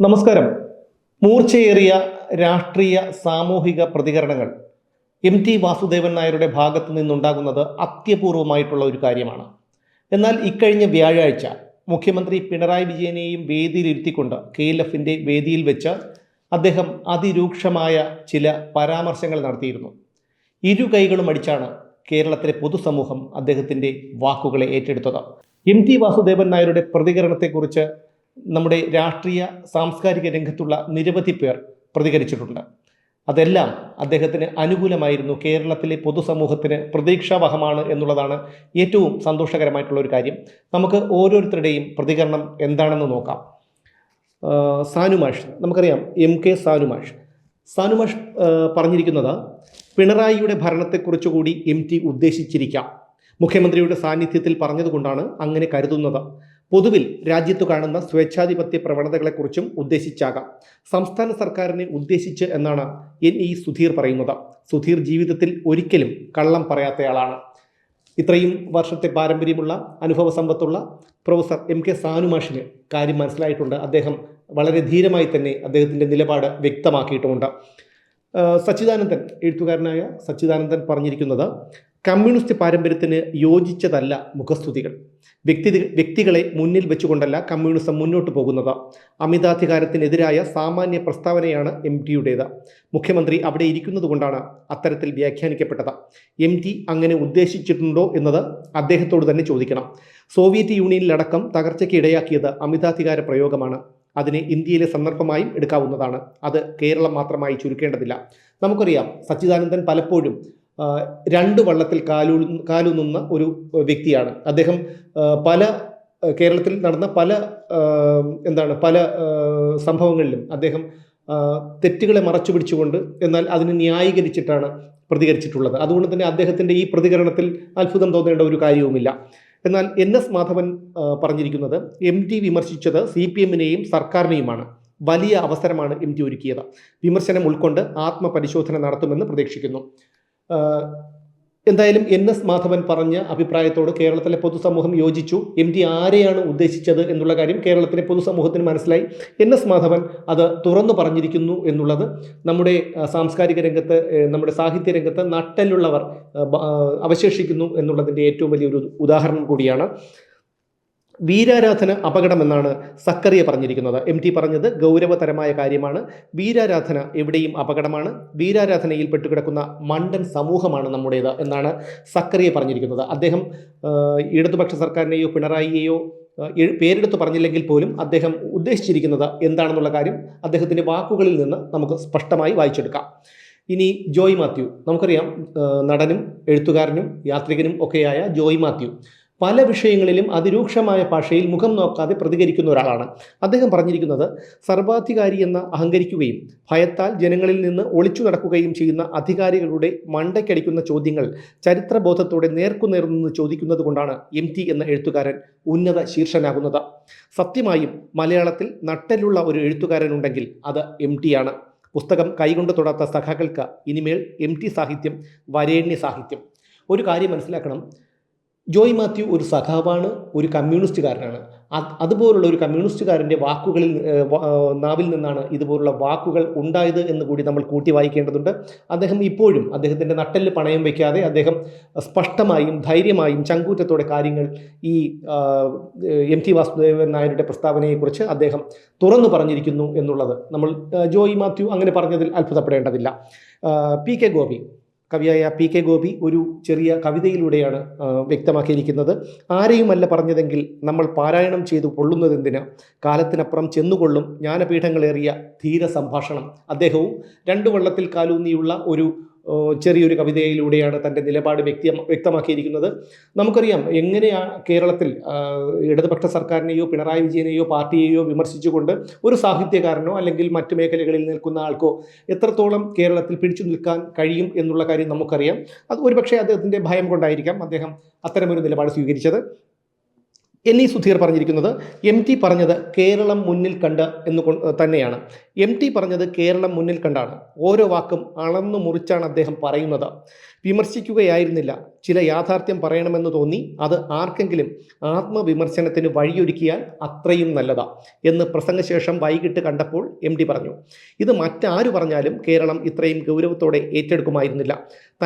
നമസ്കാരം. മൂർച്ചയേറിയ രാഷ്ട്രീയ സാമൂഹിക പ്രതികരണങ്ങൾ എം ടി വാസുദേവൻ നായരുടെ ഭാഗത്തു നിന്നുണ്ടാകുന്നത് അത്യപൂർവമായിട്ടുള്ള ഒരു കാര്യമാണ്. എന്നാൽ ഇക്കഴിഞ്ഞ വ്യാഴാഴ്ച മുഖ്യമന്ത്രി പിണറായി വിജയനെയും വേദിയിലിരുത്തിക്കൊണ്ട് കെ എൽ എഫിന്റെ വേദിയിൽ വെച്ച് അദ്ദേഹം അതിരൂക്ഷമായ ചില പരാമർശങ്ങൾ നടത്തിയിരുന്നു. ഇരു കൈകളും അടിച്ചാണ് കേരളത്തിലെ പൊതുസമൂഹം അദ്ദേഹത്തിന്റെ വാക്കുകളെ ഏറ്റെടുത്തത്. എം ടി വാസുദേവൻ നായരുടെ പ്രതികരണത്തെക്കുറിച്ച് നമ്മുടെ രാഷ്ട്രീയ സാംസ്കാരിക രംഗത്തുള്ള നിരവധി പേർ പ്രതികരിച്ചിട്ടുണ്ട്. അതെല്ലാം അദ്ദേഹത്തിന് അനുകൂലമായിരുന്നു. കേരളത്തിലെ പൊതുസമൂഹത്തിന് പ്രതീക്ഷാവഹമാണ് എന്നുള്ളതാണ് ഏറ്റവും സന്തോഷകരമായിട്ടുള്ള ഒരു കാര്യം. നമുക്ക് ഓരോരുത്തരുടെയും പ്രതികരണം എന്താണെന്ന് നോക്കാം. സാനുമാഷ്. നമുക്കറിയാം എം കെ സാനുമാഷ്. സാനുമാഷ് പറഞ്ഞിരിക്കുന്നത് പിണറായിയുടെ ഭരണത്തെക്കുറിച്ച് കൂടി എം ടി ഉദ്ദേശിച്ചിരിക്കാം. മുഖ്യമന്ത്രിയുടെ സാന്നിധ്യത്തിൽ പറഞ്ഞതുകൊണ്ടാണ് അങ്ങനെ കരുതുന്നത്. പൊതുവിൽ രാജ്യത്തു കാണുന്ന സ്വേച്ഛാധിപത്യ പ്രവണതകളെക്കുറിച്ചും ഉദ്ദേശിച്ചാകാം. സംസ്ഥാന സർക്കാരിനെ ഉദ്ദേശിച്ച് എന്നാണ് എൻ ഇ സുധീർ പറയുന്നത്. സുധീർ ജീവിതത്തിൽ ഒരിക്കലും കള്ളം പറയാത്തയാളാണ്. ഇത്രയും വർഷത്തെ പാരമ്പര്യമുള്ള അനുഭവ സമ്പത്തുള്ള പ്രൊഫസർ എം കെ സാനുമാഷിന് കാര്യം മനസ്സിലായിട്ടുണ്ട്. അദ്ദേഹം വളരെ ധീരമായി തന്നെ അദ്ദേഹത്തിന്റെ നിലപാട് വ്യക്തമാക്കിയിട്ടുമുണ്ട് സച്ചിദാനന്ദൻ എഴുത്തുകാരനായ സച്ചിദാനന്ദൻ പറഞ്ഞിരിക്കുന്നത് കമ്മ്യൂണിസ്റ്റ് പാരമ്പര്യത്തിന് യോജിച്ചതല്ല മുഖസ്തുതികൾ. വ്യക്തി വ്യക്തികളെ മുന്നിൽ വെച്ചുകൊണ്ടല്ല കമ്മ്യൂണിസം മുന്നോട്ട് പോകുന്നത്. അമിതാധികാരത്തിനെതിരായ സാമാന്യ പ്രസ്താവനയാണ് എം ടിയുടേത്. മുഖ്യമന്ത്രി അവിടെ ഇരിക്കുന്നത് കൊണ്ടാണ് അത്തരത്തിൽ വ്യാഖ്യാനിക്കപ്പെട്ടത്. എം ടി അങ്ങനെ ഉദ്ദേശിച്ചിട്ടുണ്ടോ എന്നത് അദ്ദേഹത്തോട് തന്നെ ചോദിക്കണം. സോവിയറ്റ് യൂണിയനിലടക്കം തകർച്ചയ്ക്ക് ഇടയാക്കിയത് അമിതാധികാര പ്രയോഗമാണ്. അതിനെ ഇന്ത്യയിലെ സന്ദർഭമായും എടുക്കാവുന്നതാണ്. അത് കേരളം മാത്രമായി ചുരുക്കേണ്ടതില്ല. നമുക്കറിയാം സച്ചിദാനന്ദൻ പലപ്പോഴും രണ്ട് വള്ളത്തിൽ കാലൂ കാലൂന്നുന്ന ഒരു വ്യക്തിയാണ്. അദ്ദേഹം പല കേരളത്തിൽ നടന്ന പല എന്താണ് പല സംഭവങ്ങളിലും അദ്ദേഹം തെറ്റുകളെ മറച്ചു പിടിച്ചുകൊണ്ട് എന്നാൽ അതിനെ ന്യായീകരിച്ചിട്ടാണ് പ്രതികരിച്ചിട്ടുള്ളത്. അതുകൊണ്ട് തന്നെ അദ്ദേഹത്തിന്റെ ഈ പ്രതികരണത്തിൽ അത്ഭുതം തോന്നേണ്ട ഒരു കാര്യവുമില്ല. എന്നാൽ എൻ എസ് മാധവൻ പറഞ്ഞിരിക്കുന്നത് എം ടി വിമർശിച്ചത് സി പി എമ്മിനെയും സർക്കാരിനെയുമാണ്. വലിയ അവസരമാണ് എം ടി ഒരുക്കിയത്. വിമർശനം ഉൾക്കൊണ്ട് ആത്മപരിശോധന നടത്തുമെന്ന് പ്രതീക്ഷിക്കുന്നു. എന്തായാലും എൻ എസ് മാധവൻ പറഞ്ഞ അഭിപ്രായത്തോട് കേരളത്തിലെ പൊതുസമൂഹം യോജിച്ചു. എം ടി ആരെയാണ് ഉദ്ദേശിച്ചത് എന്നുള്ള കാര്യം കേരളത്തിലെ പൊതുസമൂഹത്തിന് മനസ്സിലായി. എൻ എസ് മാധവൻ അത് തുറന്നു പറഞ്ഞിരിക്കുന്നു എന്നുള്ളത് നമ്മുടെ സാംസ്കാരിക രംഗത്ത് നമ്മുടെ സാഹിത്യ രംഗത്ത് നട്ടലുള്ളവർ അവശേഷിക്കുന്നു എന്നുള്ളതിന്റെ ഏറ്റവും വലിയൊരു ഉദാഹരണം കൂടിയാണ്. വീരാരാധന അപകടമെന്നാണ് സക്കറിയ പറഞ്ഞിരിക്കുന്നത്. എം ടി പറഞ്ഞത് ഗൗരവതരമായ കാര്യമാണ്. വീരാരാധന എവിടെയും അപകടമാണ്. വീരാരാധനയിൽ പെട്ടുകിടക്കുന്ന മണ്ടൻ സമൂഹമാണ് നമ്മുടേത് എന്നാണ് സക്കറിയ പറഞ്ഞിരിക്കുന്നത്. അദ്ദേഹം ഇടതുപക്ഷ സർക്കാരിനെയോ പിണറായിയെയോ പേരെടുത്ത് പറഞ്ഞില്ലെങ്കിൽ പോലും അദ്ദേഹം ഉദ്ദേശിച്ചിരിക്കുന്നത് എന്താണെന്നുള്ള കാര്യം അദ്ദേഹത്തിന്റെ വാക്കുകളിൽ നിന്ന് നമുക്ക് സ്പഷ്ടമായി വായിച്ചെടുക്കാം. ഇനി ജോയ് മാത്യു. നമുക്കറിയാം നടനും എഴുത്തുകാരനും യാത്രികനും ഒക്കെയായ ജോയ് മാത്യു. പല വിഷയങ്ങളിലും അതിരൂക്ഷമായ ഭാഷയിൽ മുഖം നോക്കാതെ പ്രതികരിക്കുന്ന ഒരാളാണ്. അദ്ദേഹം പറഞ്ഞിരിക്കുന്നത് സർവാധികാരി എന്ന അഹങ്കരിക്കുകയും ഭയത്താൽ ജനങ്ങളിൽ നിന്ന് ഒളിച്ചു നടക്കുകയും ചെയ്യുന്ന അധികാരികളുടെ മണ്ടയ്ക്കടിക്കുന്ന ചോദ്യങ്ങൾ ചരിത്രബോധത്തോടെ നേർക്കുനേർ നിന്ന് ചോദിക്കുന്നത് കൊണ്ടാണ് എം ടി എന്ന എഴുത്തുകാരൻ ഉന്നത ശീർഷനാകുന്നത്. സത്യമായും മലയാളത്തിൽ നട്ടലുള്ള ഒരു എഴുത്തുകാരനുണ്ടെങ്കിൽ അത് എം ടി ആണ്. പുസ്തകം കൈകൊണ്ട് തൊടാത്ത സഖാക്കൾക്ക് ഇനിമേൽ എം ടി സാഹിത്യം വരേണ്യ സാഹിത്യം. ഒരു കാര്യം മനസ്സിലാക്കണം. ജോയ് മാത്യു ഒരു സഖാവാണ് ഒരു കമ്മ്യൂണിസ്റ്റുകാരനാണ്. അതുപോലുള്ള ഒരു കമ്മ്യൂണിസ്റ്റുകാരന്റെ വാക്കുകളിൽ നാവിൽ നിന്നാണ് ഇതുപോലുള്ള വാക്കുകൾ ഉണ്ടായത് എന്ന് കൂടി നമ്മൾ കൂട്ടി വായിക്കേണ്ടതുണ്ട്. അദ്ദേഹം ഇപ്പോഴും അദ്ദേഹത്തിന്റെ നട്ടെല്ല് പണയം വയ്ക്കാതെ അദ്ദേഹം സ്പഷ്ടമായും ധൈര്യമായും ചങ്കൂറ്റത്തോടെ കാര്യങ്ങൾ ഈ എം ടി വാസുദേവൻ നായരുടെ പ്രസ്താവനയെക്കുറിച്ച് അദ്ദേഹം തുറന്നു പറഞ്ഞിരിക്കുന്നു എന്നുള്ളത്. നമ്മൾ ജോയി മാത്യു അങ്ങനെ പറഞ്ഞതിൽ അത്ഭുതപ്പെടേണ്ടതില്ല. പി കെ ഗോപി കവിയായ പി കെ ഗോപി ഒരു ചെറിയ കവിതയിലൂടെയാണ് വ്യക്തമാക്കിയിരിക്കുന്നത്. ആരെയുമല്ല പറഞ്ഞതെങ്കിൽ നമ്മൾ പാരായണം ചെയ്തു കൊള്ളുന്നതെന്തിന്? കാലത്തിനപ്പുറം ചെന്നുകൊള്ളും ജ്ഞാനപീഠങ്ങളേറിയ ധീര സംഭാഷണം അദ്ദേഹവും രണ്ടു വള്ളത്തിൽ കാലൂന്നിയുള്ള ഒരു ചെറിയൊരു കവിതയിലൂടെയാണ് തന്റെ നിലപാട് വ്യക്തി വ്യക്തമാക്കിയിരിക്കുന്നത്. നമുക്കറിയാം എങ്ങനെയാണ് കേരളത്തിൽ ഇടതുപക്ഷ സർക്കാരിനെയോ പിണറായി വിജയനെയോ പാർട്ടിയെയോ വിമർശിച്ചുകൊണ്ട് ഒരു സാഹിത്യകാരനോ അല്ലെങ്കിൽ മറ്റു മേഖലകളിൽ നിൽക്കുന്ന ആൾക്കോ എത്രത്തോളം കേരളത്തിൽ പിടിച്ചു നിൽക്കാൻ കഴിയും എന്നുള്ള കാര്യം നമുക്കറിയാം. അത് ഒരുപക്ഷെ അദ്ദേഹത്തിന്റെ ഭയം കൊണ്ടായിരിക്കാം അദ്ദേഹം അത്തരമൊരു നിലപാട് സ്വീകരിച്ചത്. എൻ ഇ സുധീർ പറഞ്ഞിരിക്കുന്നത് എം ടി പറഞ്ഞത് കേരളം മുന്നിൽ കണ്ട് എന്ന് തന്നെയാണ്. എം ടി പറഞ്ഞത് കേരളം മുന്നിൽ കണ്ടാണ്. ഓരോ വാക്കും അളന്നു മുറിച്ചാണ് അദ്ദേഹം പറയുന്നത്. വിമർശിക്കുകയായിരുന്നില്ല. ചില യാഥാർത്ഥ്യം പറയണമെന്ന് തോന്നി അത് ആർക്കെങ്കിലും ആത്മവിമർശനത്തിന് വഴിയൊരുക്കിയാൽ അത്രയും നല്ലതാ എന്ന് പ്രസംഗശേഷം വൈകിട്ട് കണ്ടപ്പോൾ എം ഡി പറഞ്ഞു. ഇത് മറ്റാരു പറഞ്ഞാലും കേരളം ഇത്രയും ഗൗരവത്തോടെ ഏറ്റെടുക്കുമായിരുന്നില്ല.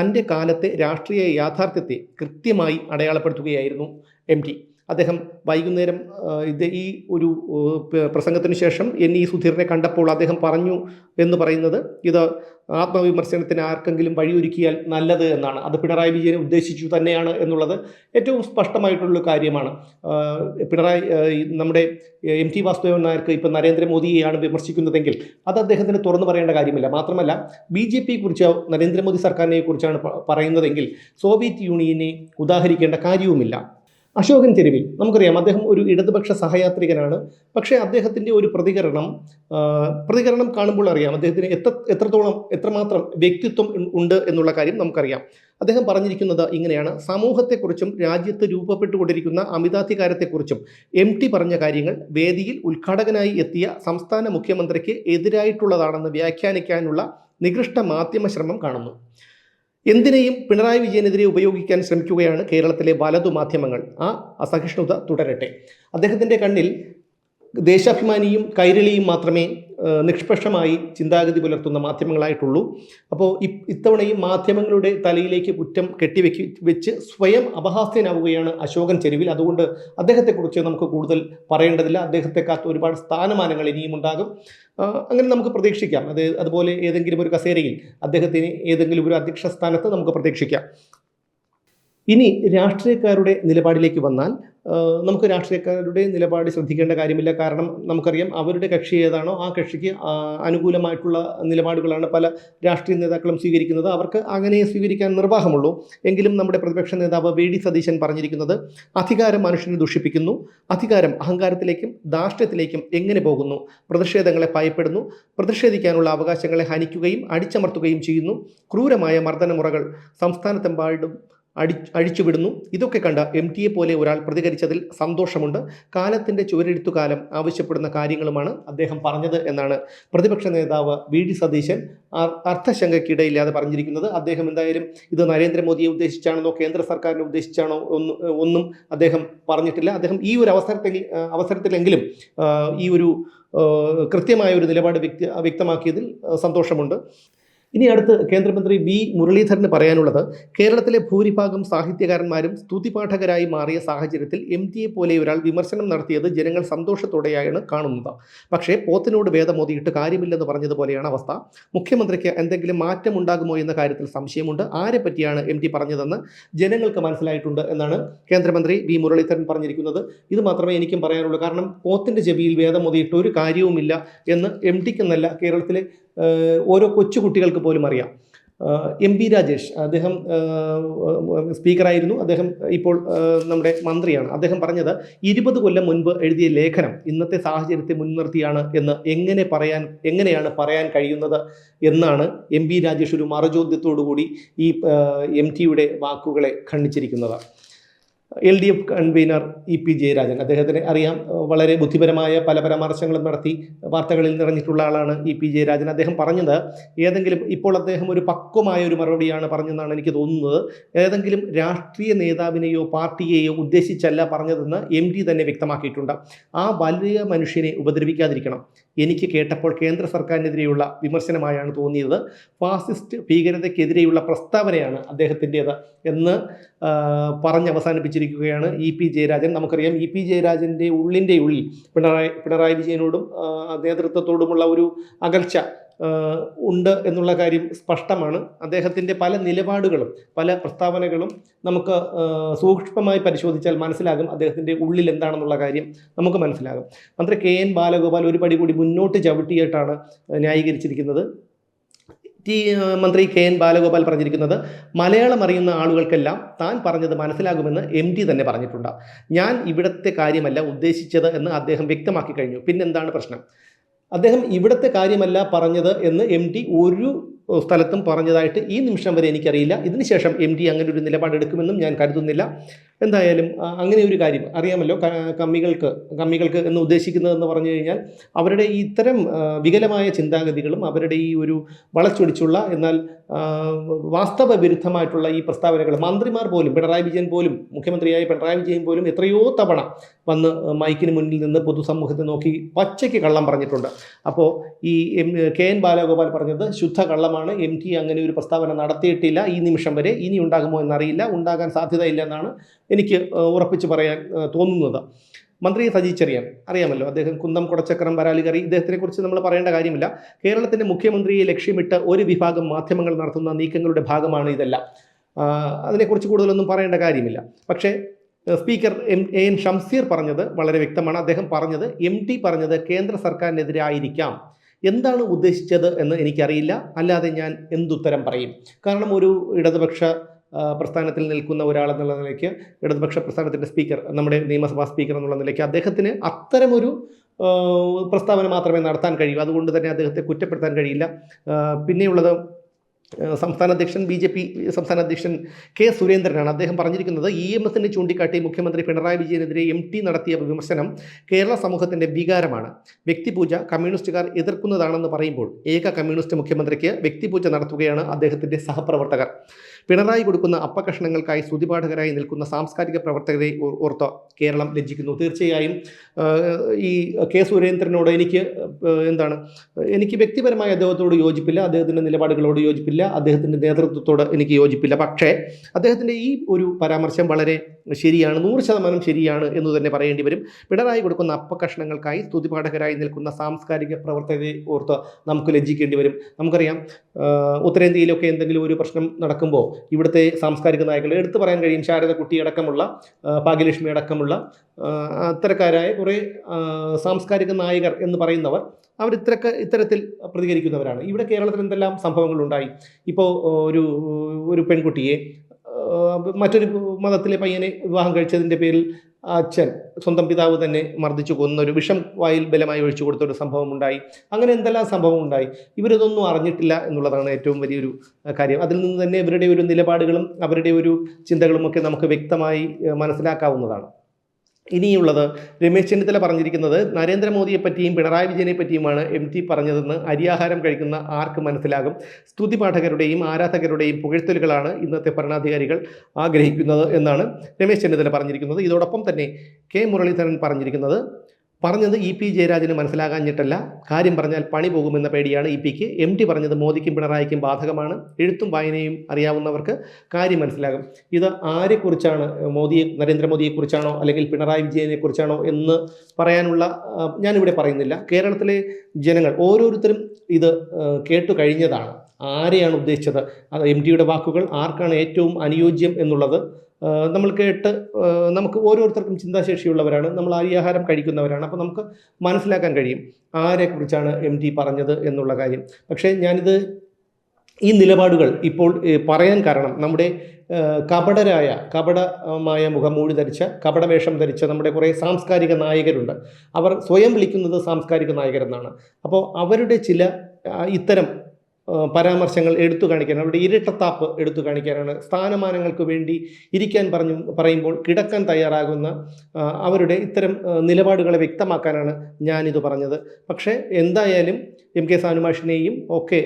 തന്റെ കാലത്തെ രാഷ്ട്രീയ യാഥാർത്ഥ്യത്തെ കൃത്യമായി അടയാളപ്പെടുത്തുകയായിരുന്നു എം ടി. അദ്ദേഹം വൈകുന്നേരം ഇത് ഈ ഒരു പ്രസംഗത്തിന് ശേഷം എൻ ഈ സുധീറിനെ കണ്ടപ്പോൾ അദ്ദേഹം പറഞ്ഞു എന്ന് പറയുന്നത് ഇത് ആത്മവിമർശനത്തിന് ആർക്കെങ്കിലും വഴിയൊരുക്കിയാൽ നല്ലത് എന്നാണ്. അത് പിണറായി വിജയനെ ഉദ്ദേശിച്ചു തന്നെയാണ് എന്നുള്ളത് ഏറ്റവും സ്പഷ്ടമായിട്ടുള്ള കാര്യമാണ്. പിണറായി നമ്മുടെ എം ടി വാസുദേവൻ നായർക്ക് ഇപ്പം നരേന്ദ്രമോദിയെയാണ് വിമർശിക്കുന്നതെങ്കിൽ അത് അദ്ദേഹത്തിന് തുറന്നു പറയേണ്ട കാര്യമില്ല. മാത്രമല്ല ബി ജെ പിയെ കുറിച്ച് നരേന്ദ്രമോദി സർക്കാരിനെ കുറിച്ചാണ് പ- പറയുന്നതെങ്കിൽ സോവിയറ്റ് യൂണിയനെ ഉദാഹരിക്കേണ്ട കാര്യവുമില്ല. അശോകൻ തെരുവിൽ. നമുക്കറിയാം അദ്ദേഹം ഒരു ഇടതുപക്ഷ സഹയാത്രികനാണ്. പക്ഷേ അദ്ദേഹത്തിന്റെ ഒരു പ്രതികരണം പ്രതികരണം കാണുമ്പോൾ അറിയാം അദ്ദേഹത്തിന് എത്ര എത്രത്തോളം എത്രമാത്രം വ്യക്തിത്വം ഉണ്ട് എന്നുള്ള കാര്യം നമുക്കറിയാം. അദ്ദേഹം പറഞ്ഞിരിക്കുന്നത് ഇങ്ങനെയാണ്. സമൂഹത്തെക്കുറിച്ചും രാജ്യത്ത് രൂപപ്പെട്ടുകൊണ്ടിരിക്കുന്ന അമിതാധികാരത്തെക്കുറിച്ചും എം ടി പറഞ്ഞ കാര്യങ്ങൾ വേദിയിൽ ഉദ്ഘാടകനായി എത്തിയ സംസ്ഥാന മുഖ്യമന്ത്രിക്ക് എതിരായിട്ടുള്ളതാണെന്ന് വ്യാഖ്യാനിക്കാനുള്ള നികൃഷ്ട മാധ്യമ ശ്രമം കാണുന്നു. എന്തിനേയും പിണറായി വിജയനെതിരെ ഉപയോഗിക്കാൻ ശ്രമിക്കുകയാണ് കേരളത്തിലെ വലതു മാധ്യമങ്ങൾ. ആ അസഹിഷ്ണുത തുടരട്ടെ. അദ്ദേഹത്തിന്റെ കണ്ണിൽ ദേശാഭിമാനിയും കൈരളിയും മാത്രമേ നിഷ്പക്ഷമായി ചിന്താഗതി പുലർത്തുന്ന മാധ്യമങ്ങളായിട്ടുള്ളൂ. അപ്പോൾ ഇത്തവണയും മാധ്യമങ്ങളുടെ തലയിലേക്ക് കുറ്റം കെട്ടിവെക്കി വെച്ച് സ്വയം അപഹാസ്യനാവുകയാണ് അശോകൻ ചെരുവിൽ. അതുകൊണ്ട് അദ്ദേഹത്തെക്കുറിച്ച് നമുക്ക് കൂടുതൽ പറയേണ്ടതില്ല. അദ്ദേഹത്തെ കാത്ത് ഒരുപാട് സ്ഥാനമാനങ്ങൾ ഇനിയും ഉണ്ടാകും. അങ്ങനെ നമുക്ക് പ്രതീക്ഷിക്കാം. അത് അതുപോലെ ഏതെങ്കിലും ഒരു കസേരയിൽ അദ്ദേഹത്തിന് ഏതെങ്കിലും ഒരു അധ്യക്ഷ സ്ഥാനത്ത് നമുക്ക് പ്രതീക്ഷിക്കാം. ഇനി രാഷ്ട്രീയക്കാരുടെ നിലപാടിലേക്ക് വന്നാൽ നമുക്ക് രാഷ്ട്രീയക്കാരുടെ നിലപാട് ശ്രദ്ധിക്കേണ്ട കാര്യമില്ല. കാരണം നമുക്കറിയാം അവരുടെ കക്ഷി ഏതാണോ ആ കക്ഷിക്ക് അനുകൂലമായിട്ടുള്ള നിലപാടുകളാണ് പല രാഷ്ട്രീയ നേതാക്കളും സ്വീകരിക്കുന്നത്. അവർക്ക് അങ്ങനെ സ്വീകരിക്കാൻ നിർവാഹമുള്ളൂ. എങ്കിലും നമ്മുടെ പ്രതിപക്ഷ നേതാവ് വി ഡി സതീശൻ പറഞ്ഞിരിക്കുന്നത് അധികാരം മനുഷ്യനെ ദുഷിപ്പിക്കുന്നു അധികാരം അഹങ്കാരത്തിലേക്കും ധാർഷ്ട്യത്തിലേക്കും എങ്ങനെ പോകുന്നു? പ്രതിഷേധങ്ങളെ ഭയപ്പെടുന്നു പ്രതിഷേധിക്കാനുള്ള അവകാശങ്ങളെ ഹനിക്കുകയും അടിച്ചമർത്തുകയും ചെയ്യുന്നു. ക്രൂരമായ മർദ്ദനമുറകൾ സംസ്ഥാനത്തെമ്പാടും അടി അഴിച്ചുവിടുന്നു. ഇതൊക്കെ കണ്ട എം ടിയെ പോലെ ഒരാൾ പ്രതികരിച്ചതിൽ സന്തോഷമുണ്ട്. കാലത്തിന്റെ ചുവരെഴുത്തുകാലം ആവശ്യപ്പെടുന്ന കാര്യങ്ങളുമാണ് അദ്ദേഹം പറഞ്ഞത് എന്നാണ് പ്രതിപക്ഷ നേതാവ് വി ഡി സതീശൻ അർത്ഥശങ്കയ്ക്കിടയില്ലാതെ പറഞ്ഞിരിക്കുന്നത്. അദ്ദേഹം എന്തായാലും ഇത് നരേന്ദ്രമോദിയെ ഉദ്ദേശിച്ചാണെന്നോ കേന്ദ്ര സർക്കാരിനെ ഉദ്ദേശിച്ചാണോ ഒന്നും ഒന്നും അദ്ദേഹം പറഞ്ഞിട്ടില്ല. അദ്ദേഹം ഈ ഒരു അവസരത്തിൽ അവസരത്തിലെങ്കിലും ഈ ഒരു കൃത്യമായ ഒരു നിലപാട് വ്യക്തി വ്യക്തമാക്കിയതിൽ സന്തോഷമുണ്ട്. ഇനി അടുത്ത് കേന്ദ്രമന്ത്രി വി മുരളീധരന് പറയാനുള്ളത് കേരളത്തിലെ ഭൂരിഭാഗം സാഹിത്യകാരന്മാരും സ്തുതിപാഠകരായി മാറിയ സാഹചര്യത്തിൽ എം ടിയെ പോലെ ഒരാൾ വിമർശനം നടത്തിയത് ജനങ്ങൾ സന്തോഷത്തോടെയാണ് കാണുന്നത്. പക്ഷേ പോത്തിനോട് ഭേദമോതിയിട്ട് കാര്യമില്ലെന്ന് പറഞ്ഞതുപോലെയാണ് അവസ്ഥ. മുഖ്യമന്ത്രിക്ക് എന്തെങ്കിലും മാറ്റം ഉണ്ടാകുമോ എന്ന കാര്യത്തിൽ സംശയമുണ്ട്. ആരെ പറ്റിയാണ് എം ടി പറഞ്ഞതെന്ന് ജനങ്ങൾക്ക് മനസ്സിലായിട്ടുണ്ട് എന്നാണ് കേന്ദ്രമന്ത്രി വി മുരളീധരൻ പറഞ്ഞിരിക്കുന്നത്. ഇത് മാത്രമേ എനിക്കും പറയാനുള്ളൂ. കാരണം പോത്തിന്റെ ചെവിയിൽ വേദമോതിയിട്ട് ഒരു കാര്യവുമില്ല എന്ന് എം ടിക്കെന്നല്ല കേരളത്തിലെ ഏഹ്, കൊച്ചു കുട്ടികൾക്ക് പോലും അറിയാം. എം പി രാജേഷ് അദ്ദേഹം സ്പീക്കറായിരുന്നു. അദ്ദേഹം ഇപ്പോൾ നമ്മുടെ മന്ത്രിയാണ്. അദ്ദേഹം പറഞ്ഞത് ഇരുപത് കൊല്ലം മുൻപ് എഴുതിയ ലേഖനം ഇന്നത്തെ സാഹചര്യത്തെ മുൻനിർത്തിയാണ് എന്ന് എങ്ങനെ പറയാൻ എങ്ങനെയാണ് പറയാൻ കഴിയുന്നത്? എന്നാണ് എം പി രാജേഷ് ഒരു മറുചോദ്യത്തോടു കൂടി ഈ എം ടിയുടെ വാക്കുകളെ ഖണ്ഡിച്ചിരിക്കുന്നത്. L D F convener E P Jayarajan. അദ്ദേഹത്തിന് അറിയാം വളരെ ബുദ്ധിപരമായ പല പരാമർശങ്ങളും നടത്തി വാർത്തകളിൽ നിറഞ്ഞിട്ടുള്ള ആളാണ് ഇ പി ജയരാജൻ. അദ്ദേഹം പറഞ്ഞത് ഏതെങ്കിലും ഇപ്പോൾ അദ്ദേഹം ഒരു പക്വമായ ഒരു മറുപടിയാണ് പറഞ്ഞതെന്നാണ് എനിക്ക് തോന്നുന്നത്. ഏതെങ്കിലും രാഷ്ട്രീയ നേതാവിനെയോ പാർട്ടിയെയോ ഉദ്ദേശിച്ചല്ല പറഞ്ഞതെന്ന് എം തന്നെ വ്യക്തമാക്കിയിട്ടുണ്ട്. ആ വലിയ മനുഷ്യനെ ഉപദ്രവിക്കാതിരിക്കണം. എനിക്ക് കേട്ടപ്പോൾ കേന്ദ്ര സർക്കാരിനെതിരെയുള്ള വിമർശനമായാണ് തോന്നിയത്. ഫാസിസ്റ്റ് ഭീകരതയ്ക്കെതിരെയുള്ള പ്രസ്താവനയാണ് അദ്ദേഹത്തിന്റേത് എന്ന് പറഞ്ഞ് അവസാനിപ്പിച്ചിരിക്കുകയാണ് ഇ പി ജയരാജൻ. നമുക്കറിയാം ഇ പി ജയരാജന്റെ ഉള്ളിന്റെ ഉള്ളിൽ പിണറായി പിണറായി വിജയനോടും നേതൃത്വത്തോടുമുള്ള ഒരു അകൽച്ച ഉണ്ട് എന്നുള്ള കാര്യം സ്പഷ്ടമാണ്. അദ്ദേഹത്തിന്റെ പല നിലപാടുകളും പല പ്രസ്താവനകളും നമുക്ക് സൂക്ഷ്മമായി പരിശോധിച്ചാൽ മനസ്സിലാകും അദ്ദേഹത്തിന്റെ ഉള്ളിൽ എന്താണെന്നുള്ള കാര്യം നമുക്ക് മനസ്സിലാകും. മന്ത്രി കെ എൻ ബാലഗോപാൽ ഒരു പടി കൂടി മുന്നോട്ട് ചവിട്ടിയിട്ടാണ് ന്യായീകരിച്ചിരിക്കുന്നത്. ടി മന്ത്രി കെ എൻ ബാലഗോപാൽ പറഞ്ഞിരിക്കുന്നത് മലയാളം അറിയുന്ന ആളുകൾക്കെല്ലാം താൻ പറഞ്ഞത് മനസ്സിലാകുമെന്ന് എം ടി തന്നെ പറഞ്ഞിട്ടുണ്ട്. ഞാൻ ഇവിടുത്തെ കാര്യമല്ല ഉദ്ദേശിച്ചത് എന്ന് അദ്ദേഹം വ്യക്തമാക്കി കഴിഞ്ഞു. പിന്നെന്താണ് പ്രശ്നം? അദ്ദേഹം ഇവിടുത്തെ കാര്യമല്ല പറഞ്ഞത് എന്ന് എം ടി ഒരു സ്ഥലത്തും പറഞ്ഞതായിട്ട് ഈ നിമിഷം വരെ എനിക്കറിയില്ല. ഇതിനുശേഷം എം ടി അങ്ങനെ ഒരു നിലപാടെടുക്കുമെന്നും ഞാൻ കരുതുന്നില്ല. എന്തായാലും അങ്ങനെ ഒരു കാര്യം അറിയാമല്ലോ കമ്മികൾക്ക് കമ്മികൾക്ക് എന്ന് ഉദ്ദേശിക്കുന്നതെന്ന് പറഞ്ഞു കഴിഞ്ഞാൽ അവരുടെ ഈ ഇത്തരം വികലമായ ചിന്താഗതികളും അവരുടെ ഈ ഒരു വളച്ചൊടിച്ചുള്ള എന്നാൽ വാസ്തവ വിരുദ്ധമായിട്ടുള്ള ഈ പ്രസ്താവനകൾ മന്ത്രിമാർ പോലും പിണറായി വിജയൻ പോലും മുഖ്യമന്ത്രിയായ പിണറായി വിജയൻ പോലും എത്രയോ തവണ വന്ന് മൈക്കിന് മുന്നിൽ നിന്ന് പൊതുസമൂഹത്തെ നോക്കി പച്ചയ്ക്ക് കള്ളം പറഞ്ഞിട്ടുണ്ട്. അപ്പോൾ ഈ എം കെ എൻ ബാലഗോപാൽ പറഞ്ഞത് ശുദ്ധ കള്ളമാണ് എം ടി അങ്ങനെ ഒരു പ്രസ്താവന നടത്തിയിട്ടില്ല ഈ നിമിഷം വരെ ഇനി ഉണ്ടാകുമോ എന്നറിയില്ല ഉണ്ടാകാൻ സാധ്യതയില്ല എന്നാണ് എനിക്ക് ഉറപ്പിച്ച് പറയാൻ തോന്നുന്നത്. മന്ത്രി സജി ചെറിയാൻ അറിയാമല്ലോ അദ്ദേഹം കുന്തം കുടച്ചക്രം വരാലികറി ഇദ്ദേഹത്തിനെക്കുറിച്ച് നമ്മൾ പറയേണ്ട കാര്യമില്ല. കേരളത്തിന്റെ മുഖ്യമന്ത്രിയെ ലക്ഷ്യമിട്ട് ഒരു വിഭാഗം മാധ്യമങ്ങൾ നടത്തുന്ന നീക്കങ്ങളുടെ ഭാഗമാണ് ഇതെല്ലാം. അതിനെക്കുറിച്ച് കൂടുതലൊന്നും പറയേണ്ട കാര്യമില്ല. പക്ഷേ speaker M A N Shamseer പറഞ്ഞത് വളരെ വ്യക്തമാണ്. അദ്ദേഹം പറഞ്ഞത് എം ടി പറഞ്ഞത് കേന്ദ്ര സർക്കാരിനെതിരെ ആയിരിക്കാം. എന്താണ് ഉദ്ദേശിച്ചത് എന്ന് എനിക്കറിയില്ല. അല്ലാതെ ഞാൻ എന്തുത്തരം പറയും? കാരണം ഒരു ഇടതുപക്ഷ പ്രസ്ഥാനത്തിൽ നിൽക്കുന്ന ഒരാൾ ഒരാളെന്നുള്ള നിലയ്ക്ക് ഇടതുപക്ഷ പ്രസ്ഥാനത്തിന്റെ സ്പീക്കർ നമ്മുടെ നിയമസഭാ സ്പീക്കർ എന്നുള്ള നിലയ്ക്ക് അദ്ദേഹത്തിന് അത്തരമൊരു പ്രസ്താവന മാത്രമേ നടത്താൻ കഴിയൂ. അതുകൊണ്ട് തന്നെ അദ്ദേഹത്തെ കുറ്റപ്പെടുത്താൻ കഴിയില്ല. പിന്നെയുള്ളത് സംസ്ഥാന അധ്യക്ഷൻ ബി ജെ പി സംസ്ഥാന അധ്യക്ഷൻ കെ സുരേന്ദ്രനാണ്. അദ്ദേഹം പറഞ്ഞിരിക്കുന്നത് ഇ എം എസിനെ ചൂണ്ടിക്കാട്ടി മുഖ്യമന്ത്രി പിണറായി വിജയനെതിരെ എം ടി നടത്തിയ വിമർശനം കേരള സമൂഹത്തിന്റെ വികാരമാണ്. വ്യക്തിപൂജ കമ്മ്യൂണിസ്റ്റുകാർ എതിർക്കുന്നതാണെന്ന് പറയുമ്പോൾ ഏക കമ്മ്യൂണിസ്റ്റ് മുഖ്യമന്ത്രിക്ക് വ്യക്തിപൂജ നടത്തുകയാണ് അദ്ദേഹത്തിന്റെ സഹപ്രവർത്തകർ. പിണറായി കൊടുക്കുന്ന അപ്പകഷണങ്ങൾക്കായി സ്തുതിപാഠകരായി നിൽക്കുന്ന സാംസ്കാരിക പ്രവർത്തകരെ ഓർത്ത് കേരളം ലജ്ജിക്കുന്നു. തീർച്ചയായും ഈ കെ സുരേന്ദ്രനോട് എനിക്ക് എന്താണ് എനിക്ക് വ്യക്തിപരമായി അദ്ദേഹത്തോട് യോജിപ്പില്ല അദ്ദേഹത്തിന്റെ നിലപാടുകളോട് യോജിപ്പില്ല. അദ്ദേഹത്തിന്റെ നേതൃത്വത്തോട് എനിക്ക് യോജിപ്പില്ല. പക്ഷേ അദ്ദേഹത്തിന്റെ ഈ ഒരു പരാമർശം വളരെ ശരിയാണ് നൂറ് ശതമാനം ശരിയാണ് എന്ന് തന്നെ പറയേണ്ടി വരും. പിണറായി കൊടുക്കുന്ന അപ്പകഷ്ണങ്ങൾക്കായി സ്തുതിപാഠകരായി നിൽക്കുന്ന സാംസ്കാരിക പ്രവർത്തകരെ ഓർത്ത് നമുക്ക് ലജ്ജിക്കേണ്ടി വരും. നമുക്കറിയാം ഉത്തരേന്ത്യയിലൊക്കെ എന്തെങ്കിലും ഒരു പ്രശ്നം നടക്കുമ്പോൾ ഇവിടുത്തെ സാംസ്കാരിക നായകൾ എടുത്തു പറയാൻ കഴിയും. ശാരദ അടക്കമുള്ള ഭാഗ്യലക്ഷ്മി അടക്കമുള്ള അത്തരക്കാരായ കുറേ സാംസ്കാരിക നായകർ എന്ന് പറയുന്നവർ അവർ ഇത്തരക്ക ഇത്തരത്തിൽ പ്രതികരിക്കുന്നവരാണ്. ഇവിടെ കേരളത്തിൽ എന്തെല്ലാം സംഭവങ്ങളുണ്ടായി? ഇപ്പോൾ ഒരു ഒരു പെൺകുട്ടിയെ മറ്റൊരു മതത്തിലെ പയ്യനെ വിവാഹം കഴിച്ചതിന്റെ പേരിൽ അച്ഛൻ സ്വന്തം പിതാവ് തന്നെ മർദ്ദിച്ചു കൊന്ന ഒരു വിഷം വായിൽ ബലമായി ഒഴിച്ചു കൊടുത്ത ഒരു സംഭവം ഉണ്ടായി അങ്ങനെ എന്തെല്ലാം സംഭവം ഉണ്ടായി ഇവരിതൊന്നും അറിഞ്ഞിട്ടില്ല എന്നുള്ളതാണ് ഏറ്റവും വലിയൊരു കാര്യം. അതിൽ നിന്ന് തന്നെ ഇവരുടെ ഒരു നിലപാടുകളും അവരുടെ ഒരു ചിന്തകളും ഒക്കെ നമുക്ക് വ്യക്തമായി മനസ്സിലാക്കാവുന്നതാണ്. ഇനിയുള്ളത് രമേശ് ചെന്നിത്തല പറഞ്ഞിരിക്കുന്നത് നരേന്ദ്രമോദിയെ പറ്റിയും പിണറായി വിജയനെ പറ്റിയുമാണ് എം ടി പറഞ്ഞതെന്ന് അരിയാഹാരം കഴിക്കുന്ന ആർക്ക് മനസ്സിലാകും? സ്തുതി പാഠകരുടെയും ആരാധകരുടെയും പുകഴ്ത്തലുകളാണ് ഇന്നത്തെ ഭരണാധികാരികൾ ആഗ്രഹിക്കുന്നത് എന്നാണ് രമേശ് ചെന്നിത്തല പറഞ്ഞിരിക്കുന്നത്. ഇതോടൊപ്പം തന്നെ കെ മുരളീധരൻ പറഞ്ഞിരിക്കുന്നത് പറഞ്ഞത് ഇ പി ജയരാജന് മനസ്സിലാകാഞ്ഞിട്ടല്ല. കാര്യം പറഞ്ഞാൽ പണി പോകുമെന്ന പേടിയാണ് ഇ പിക്ക്. എം ടി പറഞ്ഞത് മോദിക്കും പിണറായിക്കും ബാധകമാണ്. എഴുത്തും വായനയും അറിയാവുന്നവർക്ക് കാര്യം മനസ്സിലാകും. ഇത് ആരെക്കുറിച്ചാണ് മോദിയെ നരേന്ദ്രമോദിയെക്കുറിച്ചാണോ അല്ലെങ്കിൽ പിണറായി വിജയനെക്കുറിച്ചാണോ എന്ന് പറയാനുള്ള ഞാനിവിടെ പറയുന്നില്ല. കേരളത്തിലെ ജനങ്ങൾ ഓരോരുത്തരും ഇത് കേട്ടു കഴിഞ്ഞതാണ്. ആരെയാണ് ഉദ്ദേശിച്ചത്? എം ടിയുടെ വാക്കുകൾ ആർക്കാണ് ഏറ്റവും അനുയോജ്യം എന്നുള്ളത് നമ്മൾ കേട്ട് നമുക്ക് ഓരോരുത്തർക്കും ചിന്താശേഷിയുള്ളവരാണ് നമ്മൾ അരിയാഹാരം കഴിക്കുന്നവരാണ്. അപ്പോൾ നമുക്ക് മനസ്സിലാക്കാൻ കഴിയും ആരെക്കുറിച്ചാണ് എം ടി പറഞ്ഞത് എന്നുള്ള കാര്യം. പക്ഷേ ഞാനിത് ഈ നിലപാടുകൾ ഇപ്പോൾ പറയാൻ കാരണം നമ്മുടെ കപടരായ കപടമായ മുഖംമൂടി ധരിച്ച കപടവേഷം ധരിച്ച നമ്മുടെ കുറേ സാംസ്കാരിക നായകരുണ്ട്. അവർ സ്വയം വിളിക്കുന്നത് സാംസ്കാരിക നായകരെന്നാണ്. അപ്പോൾ അവരുടെ ചില ഇത്തരം പരാമർശങ്ങൾ എടുത്തു കാണിക്കാൻ അവരുടെ ഇരട്ടത്താപ്പ് എടുത്തു കാണിക്കാനാണ്. സ്ഥാനമാനങ്ങൾക്ക് വേണ്ടി ഇരിക്കാൻ പറഞ്ഞു പറയുമ്പോൾ കിടക്കാൻ തയ്യാറാകുന്ന അവരുടെ ഇത്തരം നിലപാടുകളെ വ്യക്തമാക്കാനാണ് ഞാനിത് പറഞ്ഞത്. പക്ഷേ എന്തായാലും എം കെ സാനുമാഷിനെയും ഒക്കെ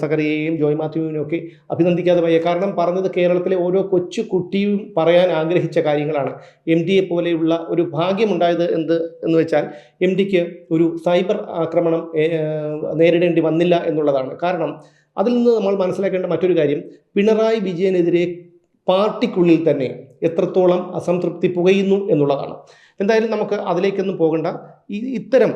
സക്കറിയെയും ജോയ് മാത്യുവിനെയും ഒക്കെ അഭിനന്ദിക്കാതെ വയ്യ. കാരണം പറഞ്ഞത് കേരളത്തിലെ ഓരോ കൊച്ചു കുട്ടിയും പറയാൻ ആഗ്രഹിച്ച കാര്യങ്ങളാണ്. എം ഡിയെ പോലെയുള്ള ഒരു ഭാഗ്യമുണ്ടായത് എന്ത് എന്ന് വെച്ചാൽ എം ഡിക്ക് ഒരു സൈബർ ആക്രമണം നേരിടേണ്ടി വന്നില്ല എന്നുള്ളതാണ്. കാരണം അതിൽ നിന്ന് നമ്മൾ മനസ്സിലാക്കേണ്ട മറ്റൊരു കാര്യം പിണറായി വിജയനെതിരെ പാർട്ടിക്കുള്ളിൽ തന്നെ എത്രത്തോളം അസംതൃപ്തി പുകയുന്നു എന്നുള്ളതാണ്. എന്തായാലും നമുക്ക് അതിലേക്കൊന്നും പോകണ്ട. ഈ ഇത്തരം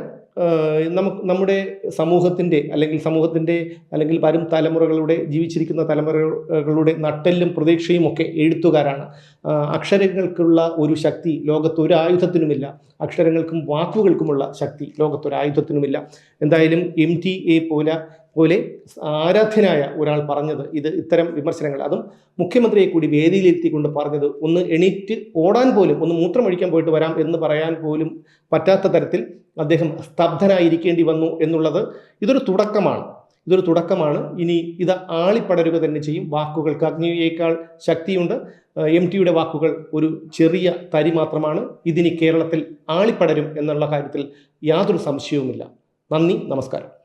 നമുക്ക് നമ്മുടെ സമൂഹത്തിന്റെ അല്ലെങ്കിൽ സമൂഹത്തിന്റെ അല്ലെങ്കിൽ വരും തലമുറകളുടെ ജീവിച്ചിരിക്കുന്ന തലമുറകളുടെ നട്ടെല്ലും പ്രതീക്ഷയും ഒക്കെ എഴുത്തുകാരാണ്. അക്ഷരങ്ങൾക്കുള്ള ഒരു ശക്തി ലോകത്ത് ഒരു ആയുധത്തിനുമില്ല. അക്ഷരങ്ങൾക്കും വാക്കുകൾക്കുമുള്ള ശക്തി ലോകത്തൊരു ആയുധത്തിനുമില്ല. എന്തായാലും എം ടി എ പോലെ പോലെ ആരാധ്യനായ ഒരാൾ പറഞ്ഞത് ഇത് ഇത്തരം വിമർശനങ്ങൾ. അതും മുഖ്യമന്ത്രിയെ കൂടി വേദിയിലിരുത്തിക്കൊണ്ട് പറഞ്ഞത് ഒന്ന് എണീറ്റ് ഓടാൻ പോലും ഒന്ന് മൂത്രമൊഴിക്കാൻ പോയിട്ട് വരാം എന്ന് പറയാൻ പോലും പറ്റാത്ത തരത്തിൽ അദ്ദേഹം സ്തബ്ധനായിരിക്കേണ്ടി വന്നു എന്നുള്ളത് ഇതൊരു തുടക്കമാണ്. ഇതൊരു തുടക്കമാണ്. ഇനി ഇത് ആളിപ്പടരുക തന്നെ ചെയ്യും. വാക്കുകൾക്ക് അഗ്നിയേക്കാൾ ശക്തിയുണ്ട്. എം ടിയുടെ വാക്കുകൾ ഒരു ചെറിയ തരി മാത്രമാണ്. ഇതിനി കേരളത്തിൽ ആളിപ്പടരും എന്നുള്ള കാര്യത്തിൽ യാതൊരു സംശയവുമില്ല. നന്ദി നമസ്കാരം.